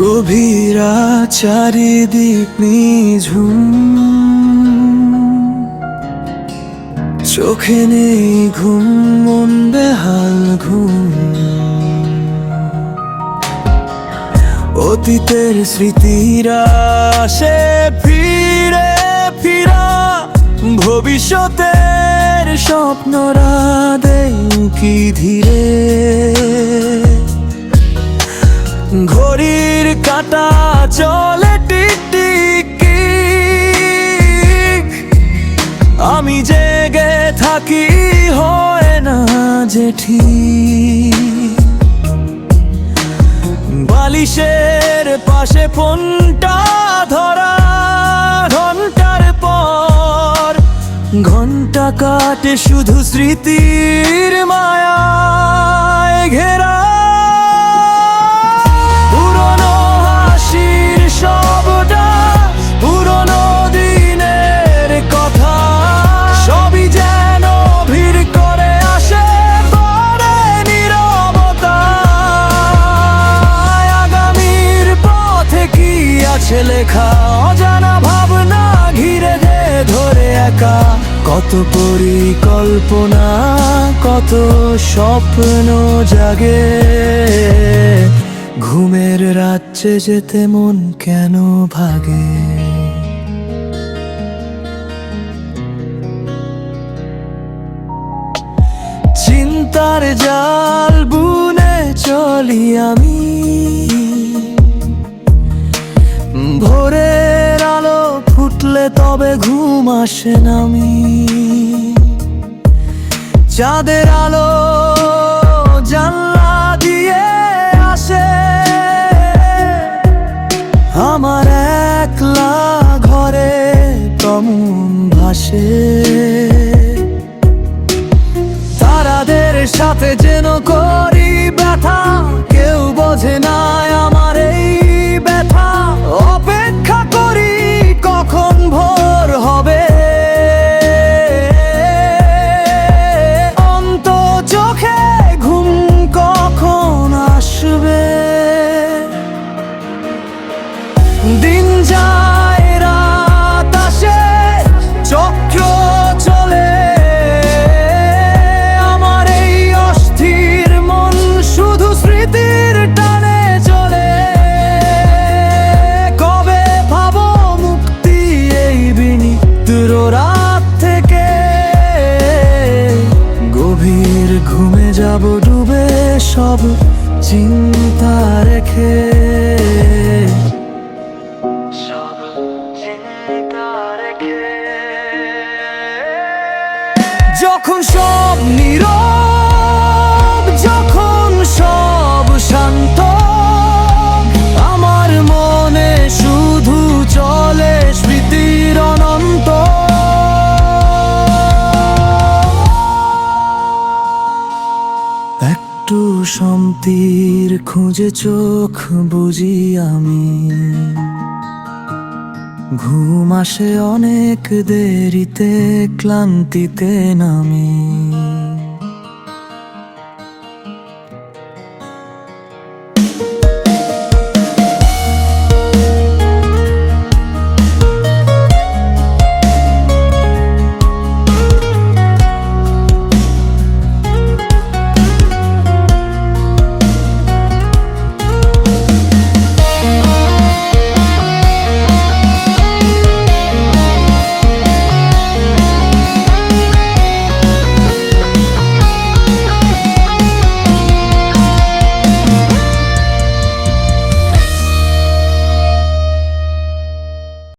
গভীরা চারিদিক নিঝুম। চোখে নেই ঘুম, মন বেহাল ঘুম। অতীতের স্মৃতিরা সে ফিরে ফিরা, ভবিষ্যতের স্বপ্নরা দেই কি ধীরে। আমি জেগে থাকি, হয় না জেঠি বালিশের পাশে ফোনটা ধরা ঘণ্টার পর ঘণ্টা কাটে শুধু স্মৃতির মায়ায় ঘেরা। আছে লেখা অজানা ভাবনা ঘিরে দে ধরে একা। কত পরিকল্পনা, কত স্বপ্ন জাগে। ঘুমের রাজ্যে যেতে মন কেন ভাগে? চিন্তার জাল বুনে চলি আমি। আসে নামি চাঁদের আলো জানলা দিয়ে আসে। আমার একলা ঘরে কমন ভাসে। তারাদের সাথে যেন করি ব্যথা, কেউ বোঝে না যাব ডুবে সব চিন্তা রেখে শান্তির খুঁজে চোখ বুঝি আমি। ঘুম আসে অনেক দেরিতে ক্লান্তিতে নামি।